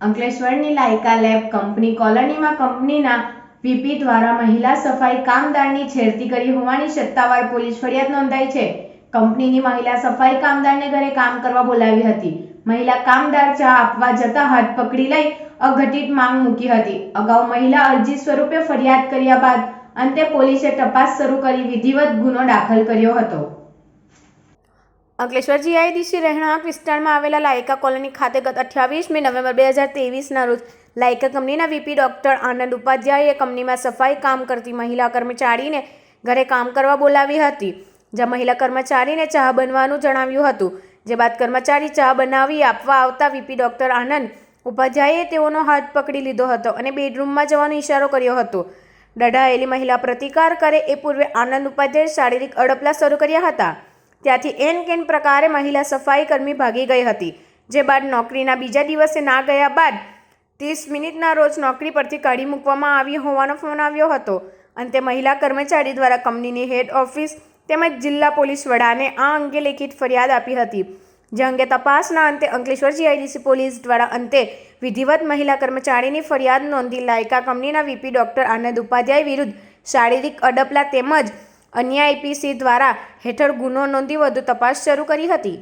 અંકલેશ્વરની Lyka lab company કોલોનીમાં કંપનીના VP દ્વારા મહિલા સફાઈ કામદારની છેડતી કરી હોવાની સત્તાવાર પોલીસ ફરિયાદ નોંધાઈ છે. કંપનીની મહિલા સફાઈ કામદારને ઘરે કામ કરવા બોલાવી હતી. મહિલા કામદાર ચા આપવા જતા હાથ પકડી લઈ અઘટિત માંગ મૂકી હતી. અગાઉ મહિલા અરજી સ્વરૂપે ફરિયાદ કર્યા બાદ અંતે પોલીસે તપાસ શરૂ કરી વિધિવત ગુનો દાખલ કર્યો હતો. અંકલેશ્વર જીઆઈડીસી રહેણાંક વિસ્તારમાં આવેલા લાયકા કોલોની ખાતે ગત અઠ્યાવીસમી નવેમ્બર બે હજાર તેવીસના રોજ લાયકા કંપનીના વીપી ડોક્ટર આનંદ ઉપાધ્યાયે કંપનીમાં સફાઈ કામ કરતી મહિલા કર્મચારીને ઘરે કામ કરવા બોલાવી હતી. જ્યાં મહિલા કર્મચારીને ચા બનવાનું જણાવ્યું હતું. જે બાદ કર્મચારી ચા બનાવી આપવા આવતા વીપી ડોક્ટર આનંદ ઉપાધ્યાયે તેઓનો હાથ પકડી લીધો હતો અને બેડરૂમમાં જવાનો ઇશારો કર્યો હતો. ડઢાયેલી મહિલા પ્રતિકાર કરે એ પૂર્વે આનંદ ઉપાધ્યાયે શારીરિક અડપલા શરૂ કર્યા હતા. ત્યાંથી એન કેન પ્રકારે મહિલા સફાઈ કર્મી ભાગી ગઈ હતી. જે બાદ નોકરીના બીજા દિવસે ના ગયા બાદ ત્રીસ મિનિટના રોજ નોકરી પરથી કાઢી મૂકવામાં આવી હોવાનો ફોન આવ્યો હતો. અંતે મહિલા કર્મચારી દ્વારા કંપનીની હેડ ઓફિસ તેમજ જિલ્લા પોલીસ વડાને આ અંગે લેખિત ફરિયાદ આપી હતી. જે અંગે તપાસના અંતે અંકલેશ્વર જીઆઈડીસી પોલીસ દ્વારા અંતે વિધિવત મહિલા કર્મચારીની ફરિયાદ નોંધી લાયકા કંપનીના વીપી ડોક્ટર આનંદ ઉપાધ્યાય વિરુદ્ધ શારીરિક અડપલા તેમજ અન્ય આઈપીસી દ્વારા હેઠળ ગુનો નોંધી વધુ તપાસ શરૂ કરી હતી.